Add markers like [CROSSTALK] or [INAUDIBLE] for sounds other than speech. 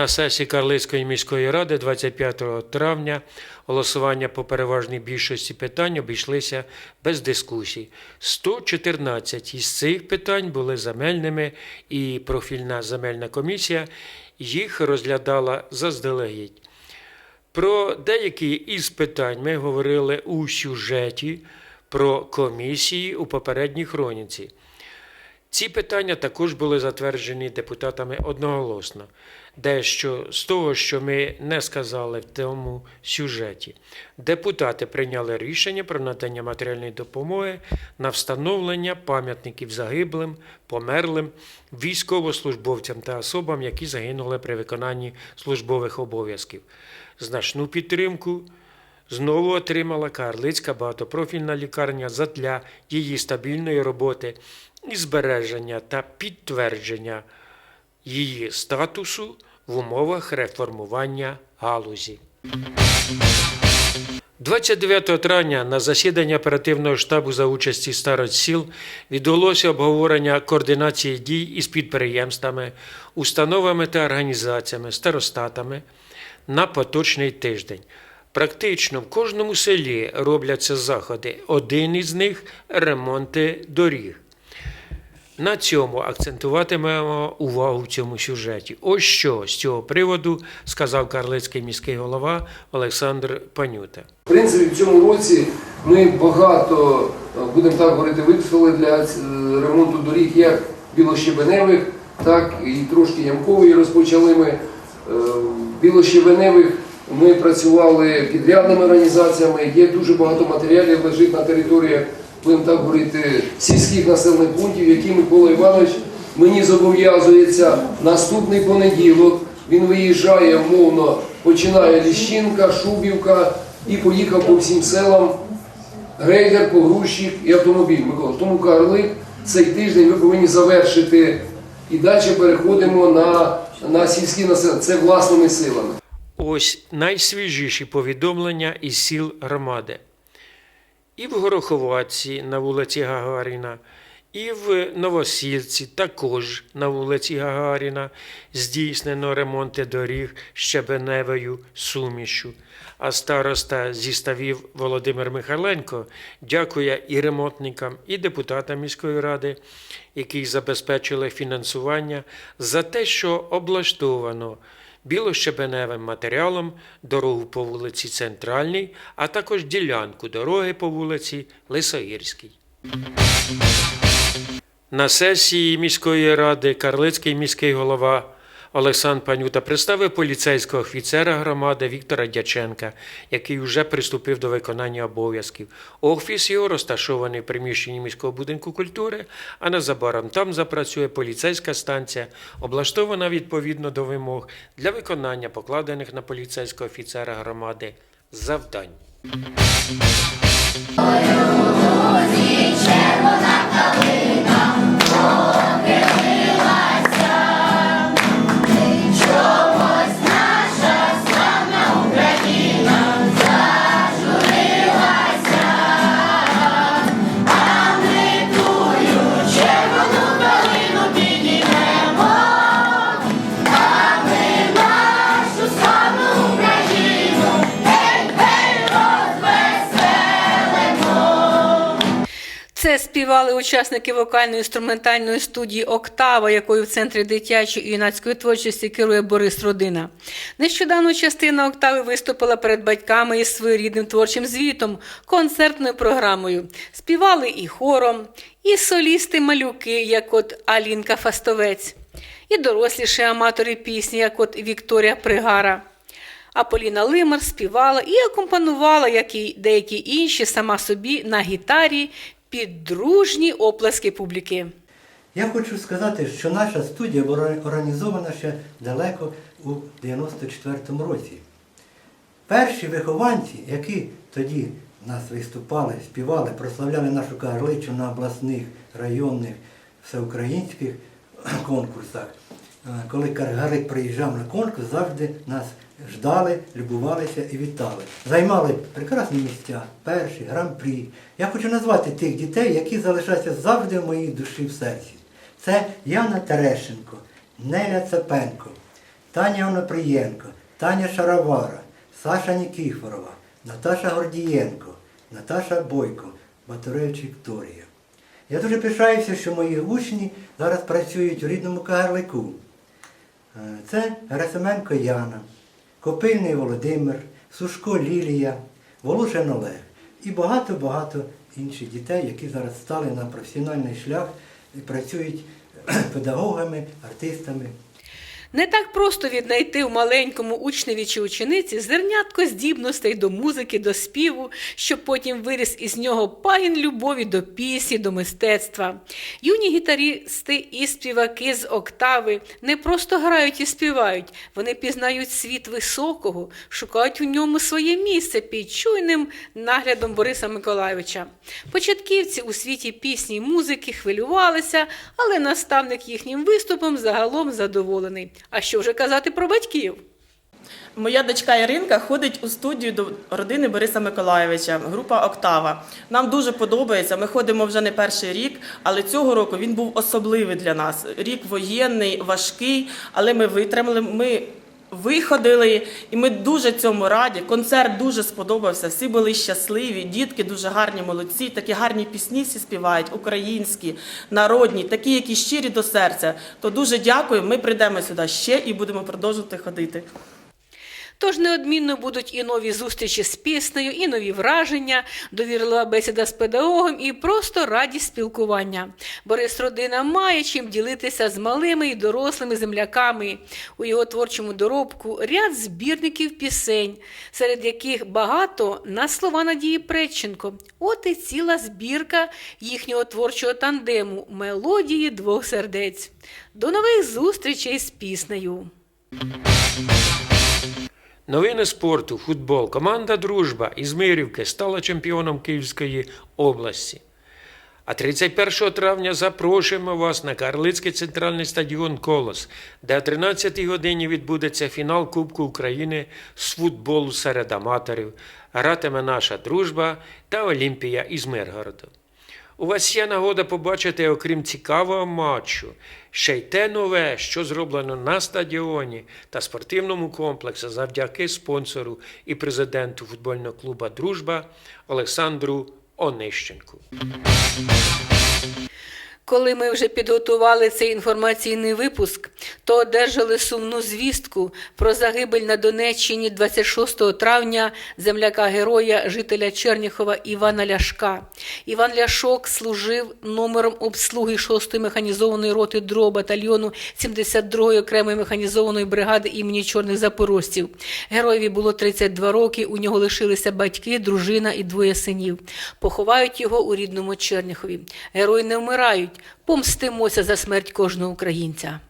На сесії Карлицької міської ради 25 травня голосування по переважній більшості питань обійшлися без дискусій. 114 із цих питань були земельними, і профільна земельна комісія їх розглядала заздалегідь. Про деякі із питань ми говорили у сюжеті про комісії у попередній хроніці. Ці питання також були затверджені депутатами одноголосно. Дещо з того, що ми не сказали в тому сюжеті. Депутати прийняли рішення про надання матеріальної допомоги на встановлення пам'ятників загиблим, померлим, військовослужбовцям та особам, які загинули при виконанні службових обов'язків. Значну підтримку знову отримала Карлицька багатопрофільна лікарня задля її стабільної роботи і збереження та підтвердження її статусу в умовах реформування галузі. 29 травня на засіданні оперативного штабу за участі старост сіл відбулося обговорення координації дій із підприємствами, установами та організаціями, старостатами на поточний тиждень. Практично в кожному селі робляться заходи. Один із них ремонти доріг. На цьому акцентуватимемо увагу в цьому сюжеті. Ось що з цього приводу сказав Карлицький міський голова Олександр Панюта. В принципі, в цьому році ми багато, е, будемо так говорити, використали для е, ремонту доріг як білощебеневих, так і трошки ямкової розпочали ми. Е, Білощебеневих ми працювали підрядними організаціями, є дуже багато матеріалів лежить на територіях, будемо так говорити, сільських населених пунктів, які Микола Іванович мені зобов'язується наступний понеділок. Він виїжджає мовно, починає Ліщинка, Шубівка і поїхав по всім селам грейдер, погрузчик і автомобіль. Микола. Тому Карлик цей тиждень ви повинні завершити і далі переходимо на, на сільські населення. Це власними силами. Ось найсвіжіші повідомлення із сіл громади. І в Гороховатці на вулиці Гагаріна, і в Новосілці, також на вулиці Гагаріна, здійснено ремонти доріг щебеневою сумішю. А староста зі ставів Володимир Михайленко дякує і ремонтникам, і депутатам міської ради, які забезпечили фінансування за те, що облаштовано білощебеневим матеріалом дорогу по вулиці Центральній, а також ділянку дороги по вулиці Лисогірській. На сесії міської ради Карлицький міський голова Олександр Панюта представив поліцейського офіцера громади Віктора Дяченка, який вже приступив до виконання обов'язків. Офіс його розташований в приміщенні міського будинку культури, а незабаром там запрацює поліцейська станція, облаштована відповідно до вимог для виконання покладених на поліцейського офіцера громади завдань. Це співали учасники вокально-інструментальної студії Октава, якою в центрі дитячої і юнацької творчості керує Борис Родина. Нещодавно частина Октави виступила перед батьками із своєрідним творчим звітом, концертною програмою. Співали і хором, і солісти-малюки, як от Алінка Фастовець, і доросліші аматори пісні, як от Вікторія Пригара. А Поліна Лимар співала і акомпанувала, як і деякі інші, сама собі на гітарі під дружні оплески публіки. Я хочу сказати, що наша студія була організована ще далеко у 94-му році. Перші вихованці, які тоді нас виступали, співали, прославляли нашу Карличу на обласних, районних, всеукраїнських конкурсах. Е, Коли Каргарик приїжджав на конкурс, завжди нас ждали, любувалися і вітали. Займали прекрасні місця, перші, гран-прі. Я хочу назвати тих дітей, які залишаються завжди в моїй душі в серці. Це Яна Терещенко, Неля Цепенко, Таня Онопрієнко, Таня Шаровара, Саша Нікіфорова, Наташа Гордієнко, Наташа Бойко, Батуревич Вікторія. Я дуже пишаюся, що мої учні зараз працюють у рідному Кагарлику. Е, Це Герасименко Яна, Копильний Володимир, Сушко Лілія, Волошин Олег і багато-багато інших дітей, які зараз стали на професіональний шлях і працюють [CLEARS THROAT] педагогами, артистами. Не так просто віднайти в маленькому учневі чи учениці зернятко здібностей до музики, до співу, щоб потім виріс із нього пагін любові до пісні, до мистецтва. Юні гітаристи і співаки з октави не просто грають і співають, вони пізнають світ високого, шукають у ньому своє місце під чуйним наглядом Бориса Миколайовича. Початківці у світі пісні й музики хвилювалися, але наставник їхнім виступом загалом задоволений. А що вже казати про батьків? Моя дочка Іринка ходить у студію до родини Бориса Миколаєвича, група Октава. Нам дуже подобається. Ми ходимо вже не перший рік, але цього року він був особливий для нас. Рік воєнний, важкий, але ми витримали. Ми виходили, і ми дуже цьому раді. Концерт дуже сподобався. Всі були щасливі, дітки дуже гарні, молодці. Такі гарні пісні всі співають, українські, народні, такі, які щирі до серця. То дуже дякую. Ми прийдемо сюди ще і будемо продовжувати ходити. Тож неодмінно будуть і нові зустрічі з піснею, і нові враження, довірлива бесіда з педагогом і просто радість спілкування. Борис родина має чим ділитися з малими і дорослими земляками. У його творчому доробку ряд збірників пісень, серед яких багато на слова Надії Предченко. От і ціла збірка їхнього творчого тандему мелодії двох сердець. До нових зустрічей з піснею. Новини спорту, футбол. Команда Дружба із Мирівки стала чемпіоном Київської області. А 31 травня запрошуємо вас на Карлицький центральний стадіон Колос, де о 13 годині відбудеться фінал Кубку України з футболу серед аматорів. Гратиме наша дружба та Олімпія із Миргороду. У вас є нагода побачити, окрім цікавого матчу, ще й те нове, що зроблено на стадіоні та спортивному комплексі завдяки спонсору і президенту футбольного клубу Дружба Олександру Онищенку. Коли ми вже підготували цей інформаційний випуск, то одержали сумну звістку про загибель на Донеччині 26 травня земляка героя, жителя Черніхова Івана Ляшка. Іван Ляшок служив номером обслуги 6-ї механізованої роти ДРО батальйону 72-ї окремої механізованої бригади імені Чорних Запорожців. Героєві було 32 роки. У нього лишилися батьки, дружина і двоє синів. Поховають його у рідному Черніхові. Герої не вмирають. Помстимося за смерть кожного українця.